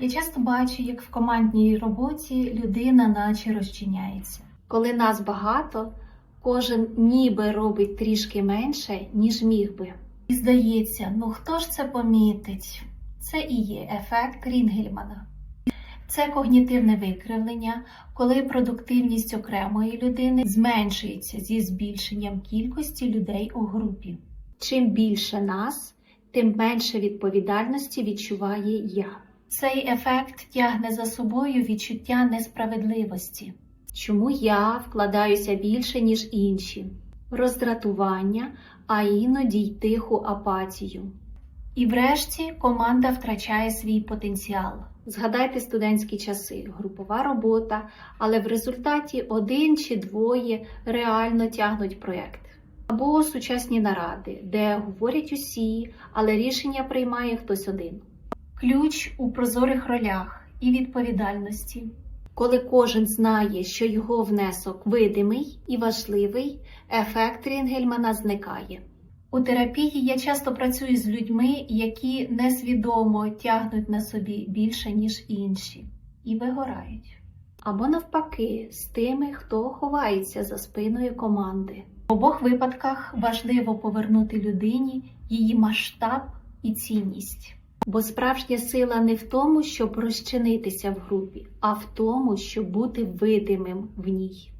Я часто бачу, як в командній роботі людина наче розчиняється. Коли нас багато, кожен ніби робить трішки менше, ніж міг би. І здається, ну хто ж це помітить? Це і є ефект Рінгельмана. Це когнітивне викривлення, коли продуктивність окремої людини зменшується зі збільшенням кількості людей у групі. Чим більше нас, тим менше відповідальності відчуває я. Цей ефект тягне за собою відчуття несправедливості. Чому я вкладаюся більше, ніж інші? Роздратування, а іноді й тиху апатію. І врешті команда втрачає свій потенціал. Згадайте студентські часи, групова робота, але в результаті один чи двоє реально тягнуть проєкт. Або сучасні наради, де говорять усі, але рішення приймає хтось один. Ключ у прозорих ролях і відповідальності. Коли кожен знає, що його внесок видимий і важливий, ефект Рінгельмана зникає. У терапії я часто працюю з людьми, які несвідомо тягнуть на собі більше, ніж інші, і вигорають. Або навпаки, з тими, хто ховається за спиною команди. В обох випадках важливо повернути людині її масштаб і цінність. Бо справжня сила не в тому, щоб розчинитися в групі, а в тому, щоб бути видимим в ній.